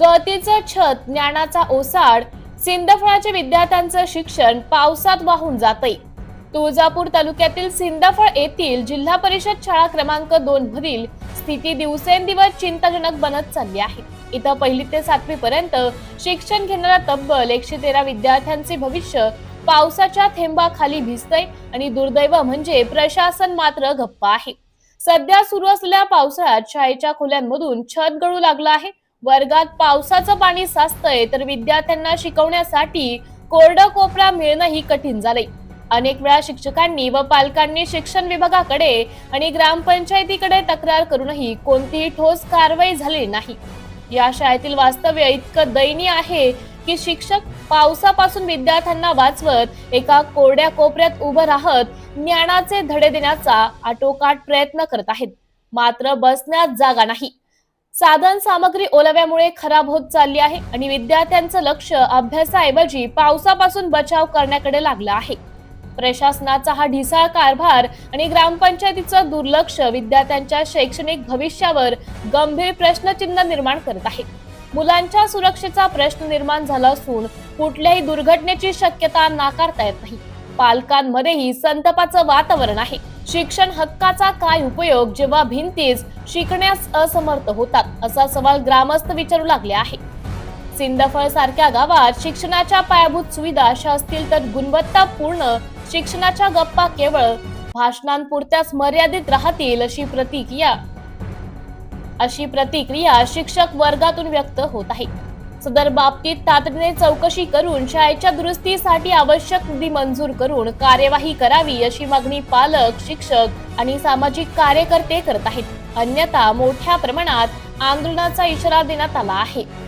गळतीचं छत ज्ञानाचा ओसाड सिंदफळाच्या विद्यार्थ्यांचं शिक्षण पावसात वाहून जाते तुळजापूर तालुक्यातील सिंदफळ येथील जिल्हा परिषद शाळा क्रमांक दोन मधील स्थिती दिवसेंदिवस चिंताजनक बनत चालली आहे. इथं पहिली ते सातवी पर्यंत शिक्षण घेणाऱ्या तब्बल एकशे तेरा विद्यार्थ्यांचे भविष्य पावसाच्या थेंबाखाली भिजतय आणि दुर्दैव म्हणजे प्रशासन मात्र गप्प आहे. सध्या सुरू असलेल्या पावसाळ्यात शाळेच्या खोल्यांमधून छत गळू लागलं आहे. वर्गात पावसाचं पाणी साचतंय तर विद्यार्थ्यांना शिकवण्यासाठी कोरडं कोपरा मिळणंही कठीण झालंय. अनेक वेळा शिक्षकांनी व पालकांनी शिक्षण विभागाकडे आणि ग्रामपंचायतीकडे तक्रार करूनही कोणतीही ठोस कारवाई झालेली नाही. या शाळेतील वास्तव्य इतकं दयनीय आहे की शिक्षक पावसापासून विद्यार्थ्यांना वाचवत एका कोरड्या कोपऱ्यात उभं राहत ज्ञानाचे धडे देण्याचा आटोकाट प्रयत्न करत आहेत. मात्र बसण्यात जागा नाही. साधन सामग्री ओलाव्यामुळे खराब होत चालली आहे आणि विद्यार्थ्यांचं लक्ष अभ्यासाऐवजी पावसापासून बचाव करण्याकडे लागला आहे. प्रशासनाचा हा ढिसाळ कारभार आणि ग्रामपंचायतीचं दुर्लक्ष विद्यार्थ्यांच्या शैक्षणिक भविष्यावर गंभीर प्रश्नचिन्ह निर्माण करत आहे. मुलांच्या सुरक्षेचा प्रश्न निर्माण झाला असून कुठल्याही दुर्घटनेची शक्यता नाकारता येत नाही. पालकांमध्येही संतापाचं वातावरण आहे. शिक्षण हक्काचा काय उपयोग जेव्हा भिंतीच शिकण्यास असमर्थ होतात असा सवाल ग्रामस्थ विचारू लागले आहे. सिंदफळ सारख्या गावात शिक्षणाच्या पायाभूत सुविधा अशा असतील तर गुणवत्तापूर्ण शिक्षणाच्या गप्पा केवळ भाषणांपुरत्याच मर्यादित राहतील अशी प्रतिक्रिया अशी प्रतिक्रिया शिक्षक वर्गातून व्यक्त होत आहे. सदर बाबतीत तातडीने चौकशी करून शाळेच्या दुरुस्तीसाठी आवश्यक निधी मंजूर करून कार्यवाही करावी अशी मागणी पालक शिक्षक आणि सामाजिक कार्यकर्ते करत आहेत. अन्यथा मोठ्या प्रमाणात आंदोलनाचा इशारा देण्यात आला आहे.